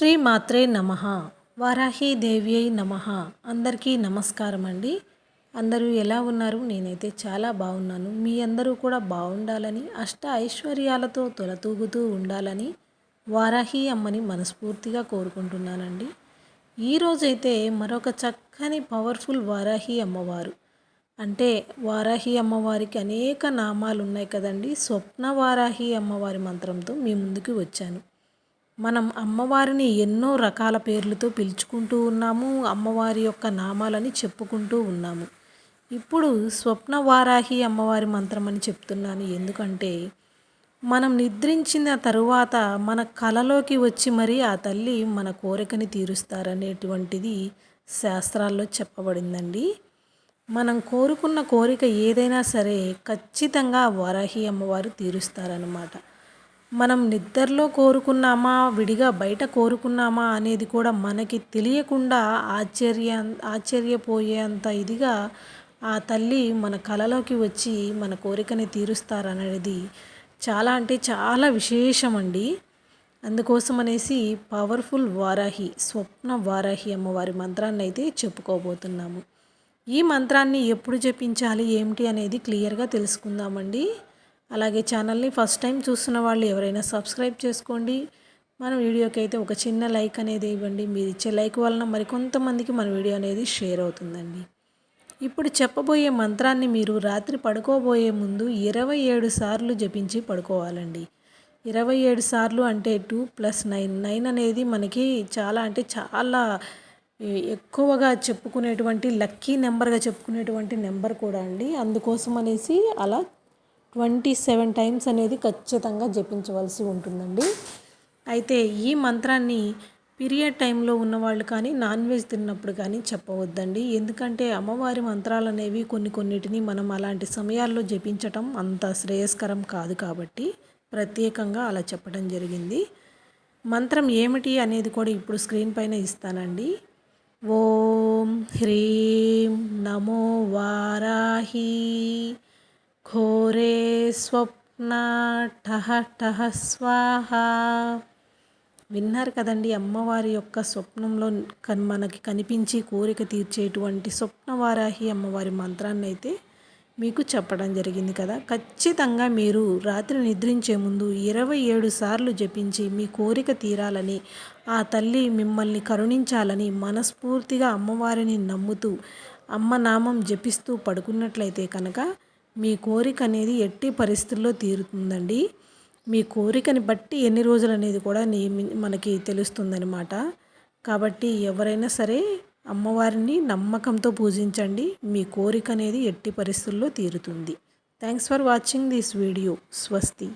శ్రీ మాత్రే నమ. వారాహి దేవ్యై నమ. అందరికీ నమస్కారం అండి అందరూ ఎలా ఉన్నారు? నేనైతే చాలా బాగున్నాను. మీ అందరూ కూడా బాగుండాలని అష్ట ఐశ్వర్యాలతో తొలతూగుతూ ఉండాలని వారాహి అమ్మని మనస్ఫూర్తిగా కోరుకుంటున్నానండి. ఈరోజైతే మరొక చక్కని పవర్ఫుల్ వారాహి అమ్మవారు. అంటే వారాహి అమ్మవారికి అనేక నామాలు ఉన్నాయి కదండి. స్వప్న వారాహి అమ్మవారి మంత్రంతో మీ ముందుకు వచ్చాను. మనం అమ్మవారిని ఎన్నో రకాల పేర్లతో పిలుచుకుంటూ ఉన్నాము అమ్మవారి యొక్క నామాలని చెప్పుకుంటూ ఉన్నాము. ఇప్పుడు స్వప్న వారాహి అమ్మవారి మంత్రం అని చెప్తున్నాను. ఎందుకంటే మనం నిద్రించిన తరువాత మన కలలోకి వచ్చి మరీ ఆ తల్లి మన కోరికని తీరుస్తారనేటువంటిది శాస్త్రాల్లో చెప్పబడిందండి. మనం కోరుకున్న కోరిక ఏదైనా సరే ఖచ్చితంగా వారాహి అమ్మవారు తీరుస్తారనమాట మనం నిద్రలో కోరుకున్నామా విడిగా బయట కోరుకున్నామా అనేది కూడా మనకి తెలియకుండా ఆశ్చర్య ఆశ్చర్యపోయేంత ఇదిగా ఆ తల్లి మన కలలోకి వచ్చి మన కోరికని తీరుస్తారనేది చాలా అంటే చాలా విశేషమండి. అందుకోసం అనేసి పవర్ఫుల్ వారాహి స్వప్న వారాహి అమ్మవారి మంత్రాన్ని అయితే చెప్పుకోబోతున్నాము. ఈ మంత్రాన్ని ఎప్పుడు జపించాలి ఏమిటి అనేది క్లియర్గా తెలుసుకుందామండి. అలాగే ఛానల్ని ఫస్ట్ టైం చూస్తున్న వాళ్ళు ఎవరైనా సబ్స్క్రైబ్ చేసుకోండి. మన వీడియోకి అయితే ఒక చిన్న లైక్ అనేది ఇవ్వండి. మీరు ఇచ్చే లైక్ వలన మరికొంతమందికి మన వీడియో అనేది షేర్ అవుతుందండి. ఇప్పుడు చెప్పబోయే మంత్రాన్ని మీరు రాత్రి పడుకోబోయే ముందు ఇరవై ఏడు సార్లు జపించి పడుకోవాలండి. ఇరవై ఏడు సార్లు అంటే టూ ప్లస్ నైన్. నైన్ అనేది మనకి చాలా అంటే చాలా ఎక్కువగా చెప్పుకునేటువంటి లక్కీ నెంబర్గా చెప్పుకునేటువంటి నెంబర్ కూడా అండి. అందుకోసం అనేసి అలా ట్వంటీ సెవెన్ టైమ్స్ అనేది ఖచ్చితంగా జపించవలసి ఉంటుందండి. అయితే ఈ మంత్రాన్ని పీరియడ్ టైంలో ఉన్నవాళ్ళు కానీ నాన్ వెజ్ తిన్నప్పుడు కానీ చెప్పవద్దండి. ఎందుకంటే అమ్మవారి మంత్రాలు అనేవి కొన్ని కొన్నిటిని మనం అలాంటి సమయాల్లో జపించటం అంత శ్రేయస్కరం కాదు కాబట్టి ప్రత్యేకంగా అలా చెప్పడం జరిగింది. మంత్రం ఏమిటి అనేది కూడా ఇప్పుడు స్క్రీన్ పైన ఇస్తానండి. ఓం హ్రీం నమో వారాహి घोरे స్వప్న టహ టహ స్వాహ విన్నారు కదండి అమ్మవారి యొక్క స్వప్నంలో కన్ మనకి కనిపించి కోరిక తీర్చేటువంటి స్వప్నవారాహి అమ్మవారి మంత్రాన్ని అయితే మీకు చెప్పడం జరిగింది కదా. ఖచ్చితంగా మీరు రాత్రి నిద్రించే ముందు ఇరవై ఏడు సార్లు జపించి మీ కోరిక తీరాలని ఆ తల్లి మిమ్మల్ని కరుణించాలని మనస్ఫూర్తిగా అమ్మవారిని నమ్ముతూ అమ్మ నామం జపిస్తూ పడుకున్నట్లయితే కనుక మీ కోరిక అనేది ఎట్టి పరిస్థితుల్లో తీరుతుందండి. మీ కోరికని బట్టి ఎన్ని రోజులు అనేది కూడా నియమి మనకి తెలుస్తుందనమాట కాబట్టి ఎవరైనా సరే అమ్మవారిని నమ్మకంతో పూజించండి. మీ కోరిక అనేది ఎట్టి పరిస్థితుల్లో తీరుతుంది. Thanks for watching this video. స్వస్తి.